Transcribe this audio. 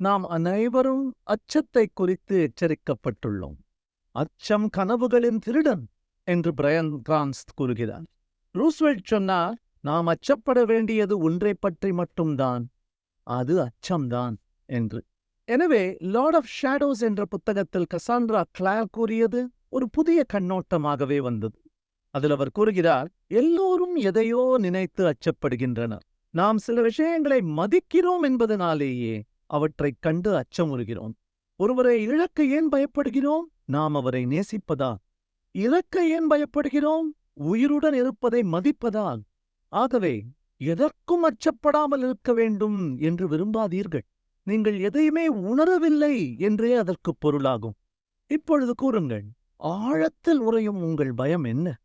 நாம் அனைவரும் அச்சத்தை குறித்து எச்சரிக்கப்பட்டுள்ளோம். அச்சம் கனவுகளின் திருடன் என்று பிரயன் கிரான்ஸ் கூறுகிறார். ரூஸ்வெல்ட் சொன்னார் நாம் அச்சப்பட வேண்டியது ஒன்றை பற்றி மட்டும்தான். அது அச்சம்தான் என்று. எனவே லார்ட் ஆஃப் ஷேடோஸ் என்ற புத்தகத்தில் கசாண்ட்ரா கிளார் கூறியது ஒரு புதிய கண்ணோட்டமாகவே வந்தது. அதில் அவர் கூறுகிறார் எல்லோரும் எதையோ நினைத்து அச்சப்படுகின்றனர். நாம் சில விஷயங்களை மதிக்கிறோம் என்பதனாலேயே அவற்றைக் கண்டு அச்சமுறுகிறோம். ஒருவரை இழக்க ஏன் பயப்படுகிறோம்? நாம் அவரை நேசிப்பதா? இழக்க ஏன் பயப்படுகிறோம்? உயிருடன் இருப்பதை மதிப்பதால் ஆகவே எதற்கும் அச்சப்படாமல் இருக்க வேண்டும் என்று விரும்பாதீர்கள். நீங்கள் எதையுமே உணரவில்லை என்றே அதற்குப் பொருளாகும். இப்பொழுது கூறுங்கள் ஆழத்தில் உறையும் உங்கள் பயம் என்ன?